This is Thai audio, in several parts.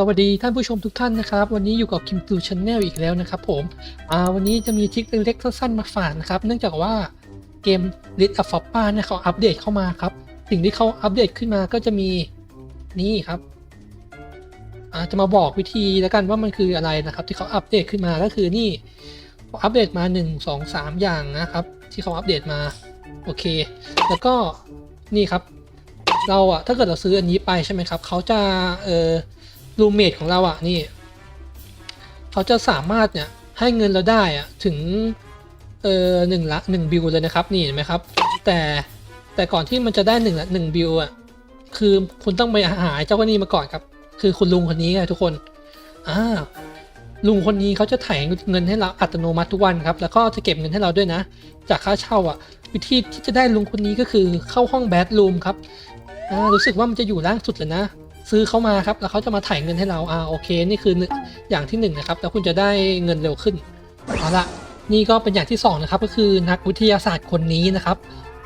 สวัสดีท่านผู้ชมทุกท่านนะครับ วันนี้อยู่กับคิมตูช n แนลอีกแล้วนะครับผมอ่าวันนี้จะมีทริคเล็กๆสั้นๆมาฝากนะครับ เนื่องจากว่าเกม l i t of f o p p a เนี่ยเขาอัปเดตเข้ามาครับ สิ่งที่เขาอัปเดตขึ้นมาก็จะมีนี่ครับอ่าจะมาบอกวิธีแล้วกันว่ามันคืออะไรนะครับ ที่เขาอัปเดตขึ้นมาก็คือนี่อัปเดตมา 1 2 3 อย่างนะครับ ที่เขาอัปเดตมาโอเค แล้วก็นี่ครับ เราอะถ้าเกิดเราซื้ออันนี้ไปใช่ไหมครับเขาจะเออ รูเมทของเราอะนี่เขาจะสามารถเนี่ยให้เงินเราได้อะถึงเออหนึ่งละหนึ่งบิลเลยนะครับนี่เห็นไหมครับ แต่แต่ก่อนที่มันจะได้หนึ่งละหนึ่งบิลอะคือคุณต้องไปหาเจ้าคนนี้มาก่อนครับ คือคุณลุงคนนี้ไงทุกคนอ่าลุงคนนี้เขาจะถ่ายเงินให้เราอัตโนมัติทุกวันครับ แล้วก็จะเก็บเงินให้เราด้วยนะ จากค่าเช่าอะ วิธีที่จะได้ลุงคนนี้ก็คือเข้าห้องแบดรูมครับอ่ารู้สึกว่ามันจะอยู่ล่างสุดเลยนะ ซื้อเขามาครับ แล้วเขาจะมาถ่ายเงินให้เราอ่าโอเค นี่คือหนึ่งอย่างที่หนึ่งนะครับ แล้วคุณจะได้เงินเร็วขึ้นเอาละนี่ก็เป็นอย่างที่สองนะครับ ก็คือนักวิทยาศาสตร์คนนี้นะครับ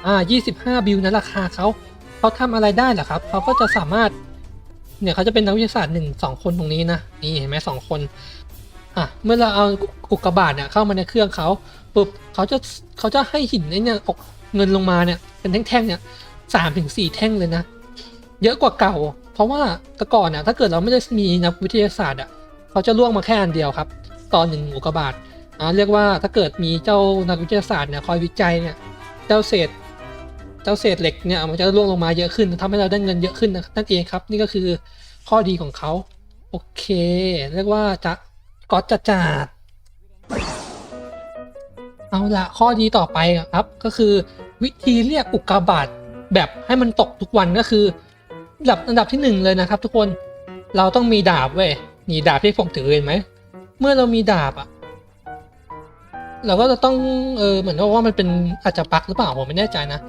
อ่า25 บิลนะราคาเขาเขาทำอะไรได้เหรอครับ เขาก็จะสามารถ เนี่ยเขาจะเป็นนักวิทยาศาสตร์หนึ่งสองคนตรงนี้นะ นี่เห็นไหมสองคน อะ เมื่อเราเอาอุกกาบาตเนี่ยเข้ามาในเครื่องเขาปุ๊บเขาจะเขาจะให้หินไอ้เนี่ยออกเงินลงมาเนี่ยเป็นแท่งๆเนี่ยสามถึงสี่แท่งเลยนะ เยอะกว่าเก่าเพ ราะว่าแต่ก่อนน่ะถ้าเกิดเราไม่ได้มีนักวิทยาศาสตร์อะเขาจะล่วงมาแค่อันเดียวครับต่อหนึ่งอุกกาบาตอ่าเรียกว่าถ้าเกิดมีเจ้านักวิทยาศาสตร์เนี่ยคอยวิจัยเนี่ยเจ้าเศษเจ้าเศษเหล็กเนี่ยมันจะล่วงลงมาเยอะขึ้นทำให้เราได้เงินเยอะขึ้นนั่นเองครับ นี่ก็คือข้อดีของเขาโอเค เรียกว่าจะก๊อตจะจาดเอาละข้อดีต่อไปครับก็คือวิธีเรียกอุกกาบาตแบบให้มันตกทุกวันก็คือ อันดับอันดับที่หนึ่งเลยนะครับ ทุกคนเราต้องมีดาบเว้ยนี่ดาบที่ผมถือเห็นไหมเมื่อเรามีดาบอะเราก็จะต้องเออเหมือนว่ามันเป็นอาจจะปักหรือเปล่าผมไม่แน่ใจนะ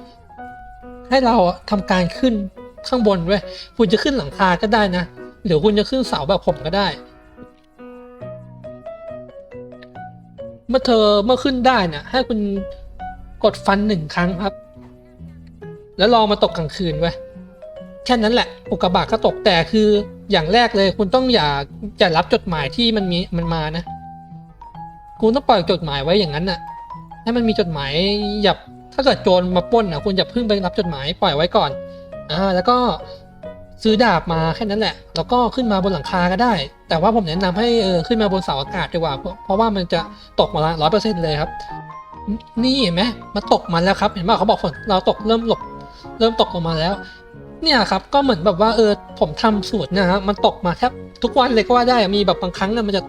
ให้เราอะทำการขึ้นข้างบนเว้ยคุณจะขึ้นหลังคาก็ได้นะหรือคุณจะขึ้นเสาแบบผมก็ได้ เมื่อเธอเมื่อขึ้นได้เนี่ยให้คุณกดฟันหนึ่งครั้งครับ แล้วรอมาตกกลางคืนไว้ย แค่นั้นแหละอุกกาบาตก็ตกแต่คืออย่างแรกเลยคุณต้องอย่าอย่ารับจดหมายที่มันมีมันมานะ คุณต้องปล่อยจดหมายไว้อย่างนั้นน่ะให้มันมีจดหมายอย่าถ้าเกิดโจรมาป้นอะคุณอย่าเพิ่งไปรับจดหมายปล่อยไว้ก่อนอ่าแล้วก็ซื้อดาบมาแค่นั้นแหละ แล้วก็ขึ้นมาบนหลังคาก็ได้ แต่ว่าผมแนะนำให้เออขึ้นมาบนเสาอากาศดีกว่า เพราะว่ามันจะตกมาละร้อยเปอร์เซ็นต์เลยครับ นี่เห็นไหมมันตกมาแล้วครับ เห็นป่ะเขาบอกฝนเราตกเริ่มหลบ เริ่มตกลงมาแล้ว เนี่ยครับก็เหมือนแบบว่าเออผมทำสูตรนะฮะมันตกมาแทบทุกวันเลยก็ว่าได้อะมีแบบบางครั้งมันจะ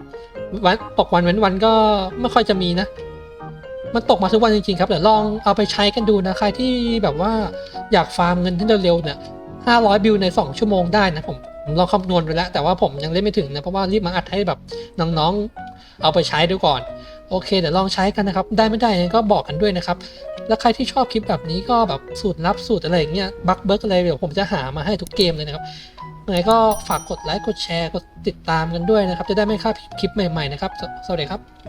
วันตกวันเว้นวันก็ไม่ค่อยจะมีนะ มันตกมาทุกวันจริงๆครับเดี๋ยวลองเอาไปใช้กันดูนะใครที่แบบว่าอยากฟาร์มเงินให้เร็วๆเนี่ยห้าร้อยบิลในสองชั่วโมงได้นะผมผมลองคำนวณไปแล้ว แต่ว่าผมยังเล่นไม่ถึงนะ เพราะว่ารีบมาอัดให้แบบน้องๆ เอาไปใช้ดูก่อน โอเคเดี๋ยวลองใช้กันนะครับ ได้ไม่ได้ไก็บอกกันด้วยนะครับ แล้วใครที่ชอบคลิปแบบนี้ก็แบบสูตรลับสูตรอะไรอย่างเงี้ยบักเบิร์กอะไรเดี๋ยวผมจะหามาให้ทุกเกมเลยนะครับยังไงก็ฝากกดไลค์กดแชร์กดติดตามกันด้วยนะครับ จะได้ไม่พลาดคลิปใหม่ๆนะครับสสวัสดีครับ